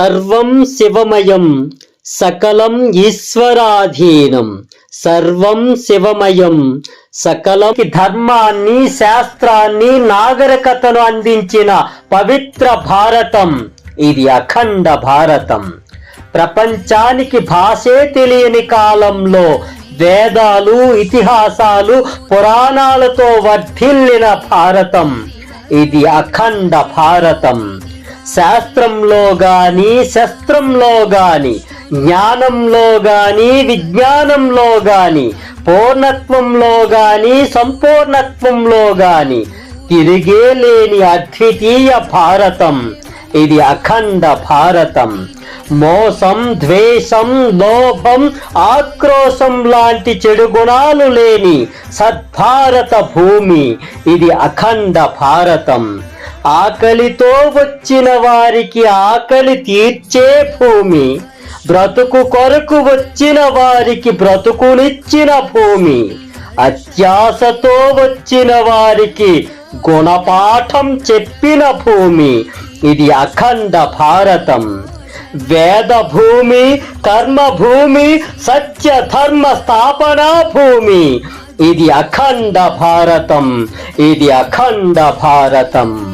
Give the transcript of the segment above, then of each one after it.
సర్వం శివమయం సకలం ఈశ్వరాధీనం. సర్వం శివమయం సకలం ధర్మాన్ని శాస్త్రాన్ని నాగరికతను అందించిన పవిత్ర భారతం. ఇది అఖండ భారతం. ప్రపంచానికి భాషే తెలియని కాలంలో వేదాలు ఇతిహాసాలు పురాణాలతో వర్ధిల్లిన భారతం. ఇది అఖండ భారతం. శాస్త్రంలో గాని శస్త్రంలో గాని జ్ఞానంలో గాని విజ్ఞానంలో గాని పూర్ణత్వంలో గాని సంపూర్ణత్వంలో గాని తిరిగే లేని అద్వితీయ భారతం. ఇది అఖండ భారతం. మోసం ద్వేషం లోభం ఆక్రోశం లాంటి చెడు గుణాలు లేని సద్భారత భూమి. ఇది అఖండ భారతం. ఆకలితో వచ్చిన వారికి ఆకలి తీర్చే భూమి. బ్రతుకు కొరకు వచ్చిన వారికి బ్రతుకునిచ్చిన భూమి. అత్యాసతో వచ్చిన వారికి గుణపాఠం చెప్పిన భూమి. ఇది అఖండ భారతం. వేద భూమి కర్మ భూమి సత్య ధర్మ స్థాపన భూమి. ఇది అఖండ భారతం. ఇది అఖండ భారతం.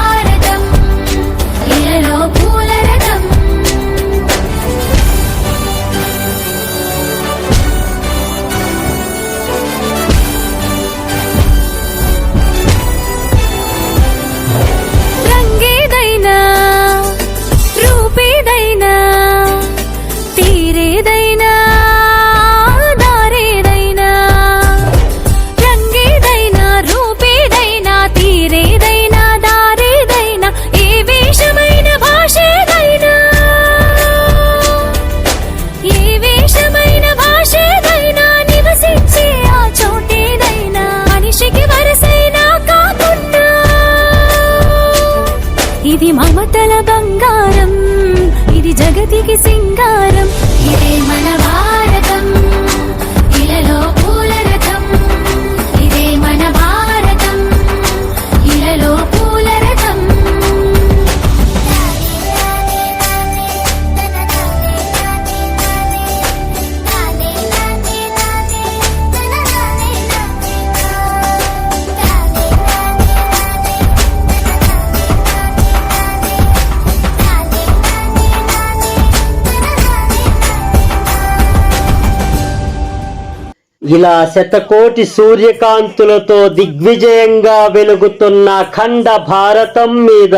ఇలా శతకోటి సూర్యకాంతులతో దిగ్విజయంగా వెలుగుతున్న ఖండ భారతం మీద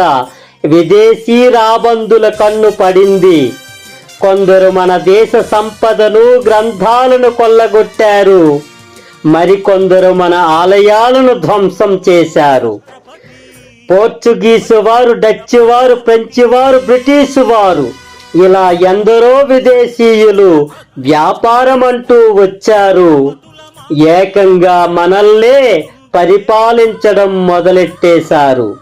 విదేశీ రాబందుల కన్ను పడింది. కొందరు మన దేశ సంపదను గ్రంథాలను కొల్లగొట్టారు. మరికొందరు మన ఆలయాలను ధ్వంసం చేశారు. పోర్చుగీసు వారు డచ్ వారు ఫ్రెంచ్ వారు బ్రిటిష్ వారు ఇలా ఎందరో విదేశీయులు వ్యాపారం అంటూ వచ్చారు. ఏకంగా మనల్నే పరిపాలించడం మొదలెట్టేశారు.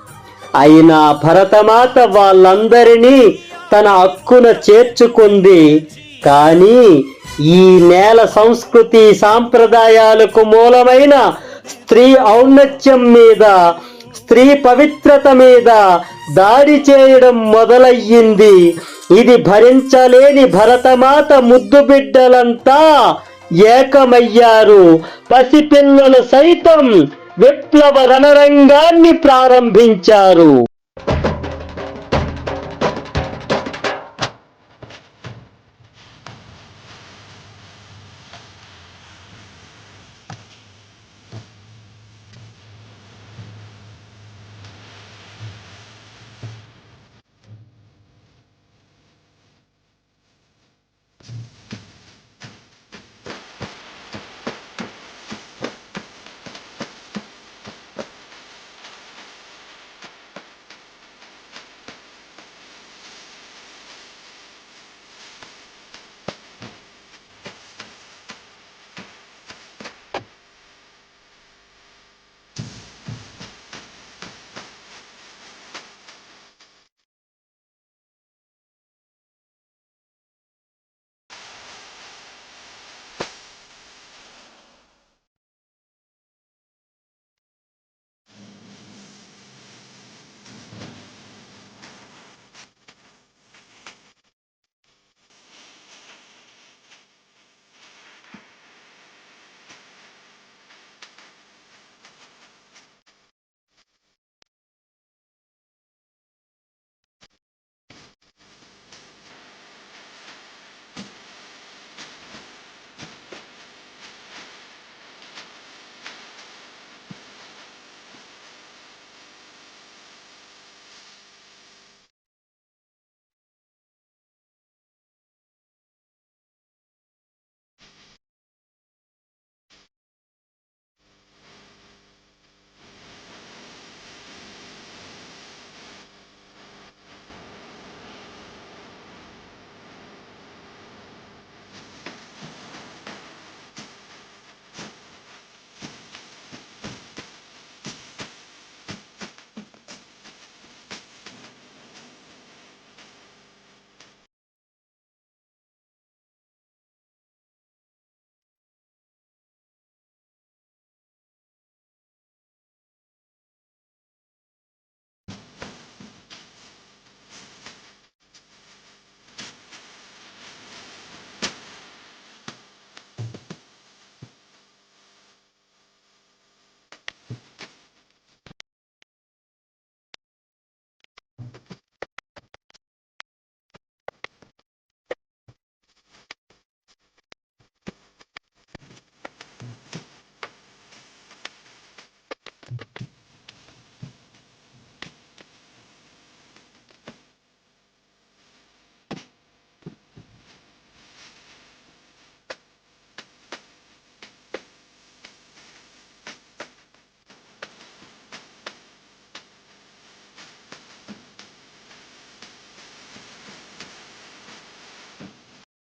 అయినా భరతమాత వాళ్ళందరినీ తన హక్కున చేర్చుకుంది. కానీ ఈ నేల సంస్కృతి సాంప్రదాయాలకు మూలమైన స్త్రీ ఔన్నత్యం మీద స్త్రీ పవిత్రత మీద దాడి చేయడం మొదలయ్యింది. ఇది భరించలేని భరతమాత ముద్దు బిడ్డలంతా ఏకమయ్యారు. పసిపిల్లలు సైతం విప్లవ రణరంగాన్ని ప్రారంభించారు.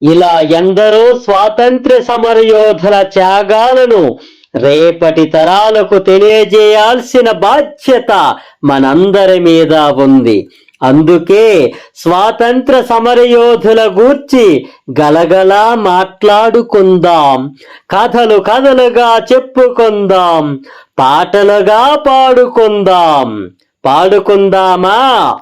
ఇలా ఎందరో స్వాతంత్ర్య సమరయోధుల త్యాగాలను రేపటి తరాలకు తెలియజేయాల్సిన బాధ్యత మనందరి మీద ఉంది. అందుకే స్వాతంత్ర సమరయోధుల గూర్చి గలగలా మాట్లాడుకుందాం. కథలు కథలుగా చెప్పుకుందాం. పాటలుగా పాడుకుందాం. పాడుకుందామా?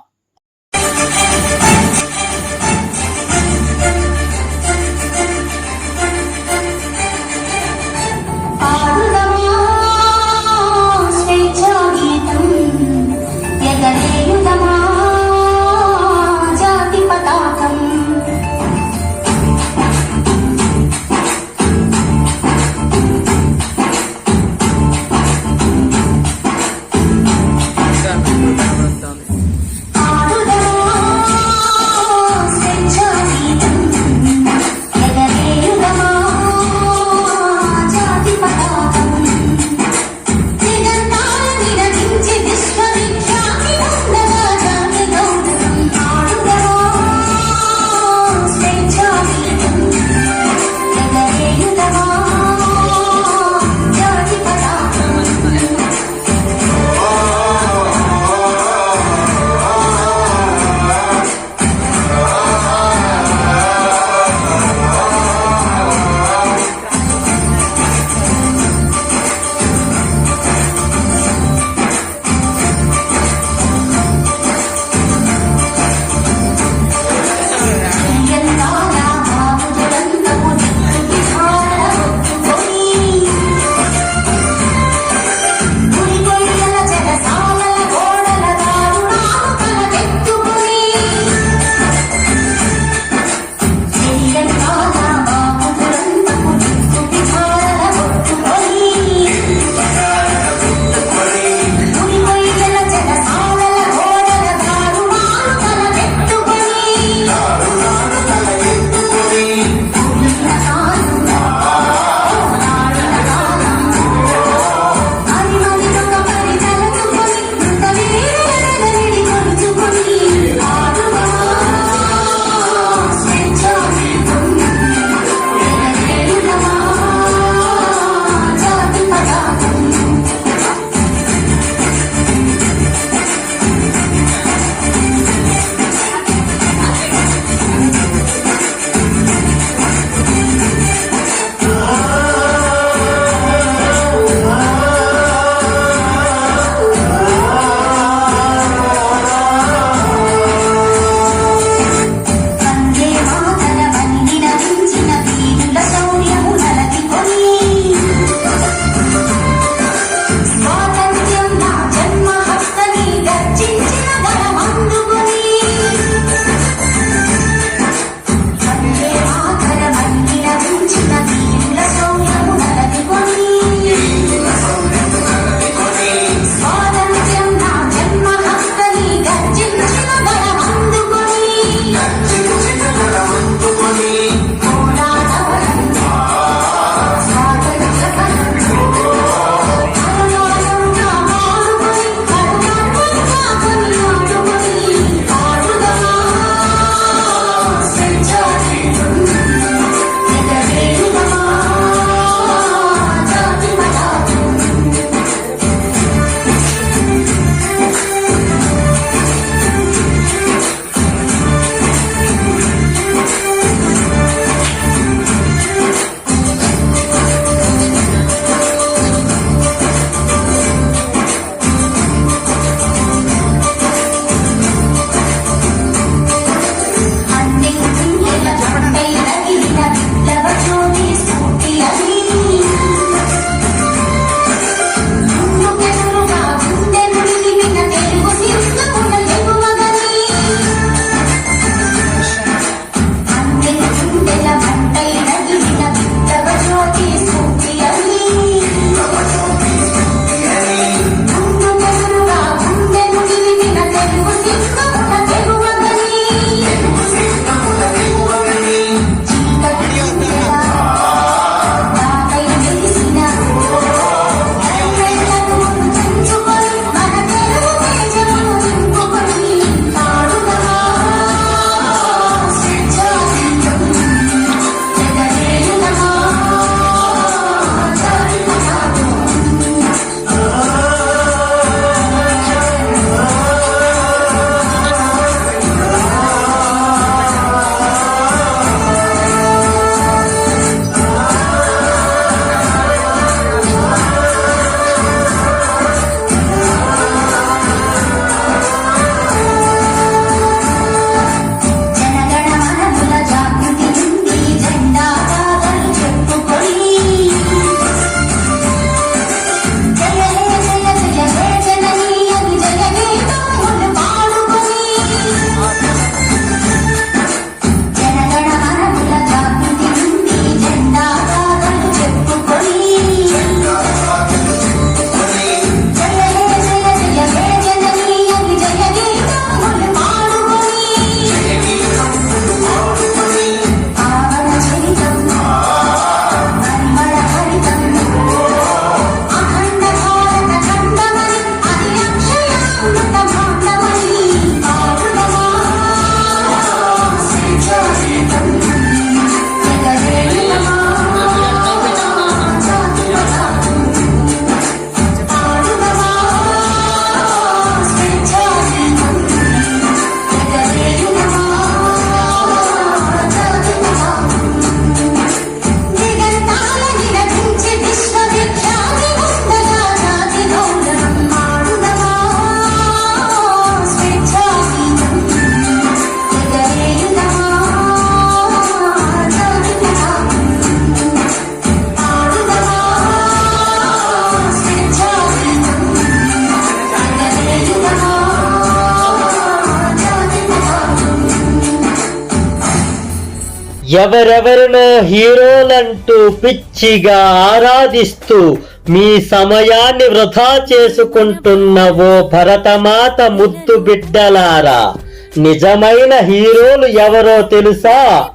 ఎవరెవరినో హీరోలంటూ పిచ్చిగా ఆరాధిస్తూ మీ సమయాన్ని వృధా చేసుకుంటున్న ఓ భరతమాత ముద్దు బిడ్డలారా నిజమైన హీరోలు ఎవరో తెలుసా?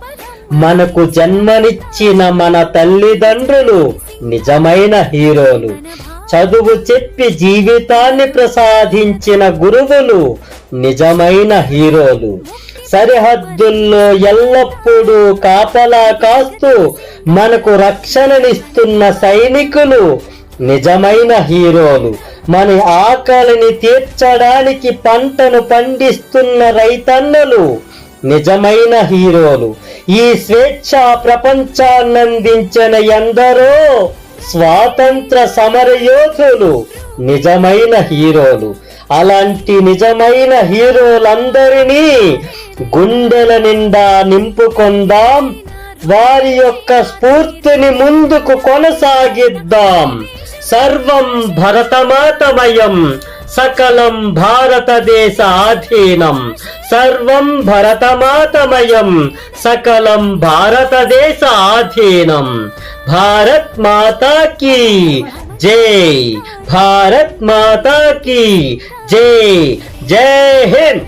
మనకు జన్మనిచ్చిన మన తల్లిదండ్రులు నిజమైన హీరోలు. చదువు చెప్పి జీవితాన్ని ప్రసాదించిన గురువులు నిజమైన హీరోలు. సరిహద్దుల్లో ఎల్లప్పుడూ కాపలా కాస్తూ మనకు రక్షణనిస్తున్న సైనికులు నిజమైన హీరోలు. మన ఆకలిని తీర్చడానికి పంటను పండిస్తున్న రైతన్నలు నిజమైన హీరోలు. ఈ స్వేచ్ఛ ప్రపంచాన్నందించిన ఎందరో స్వాతంత్ర సమరయోధులు నిజమైన హీరోలు. అలాంటి నిజమైన హీరోలందరినీ గుండెల నిండా నింపుకొందాం. వారి యొక్క స్ఫూర్తిని ముందుకు కొనసాగిద్దాం. సర్వం భరతమాతమయం. సకలం భారతదేశ ఆధీనం సర్వం భరతమాతమయం సకలం భారతదేశ ఆధీనం భారత్ మాతా కీ జై భారత్ మాతా కీ జై జై హింద్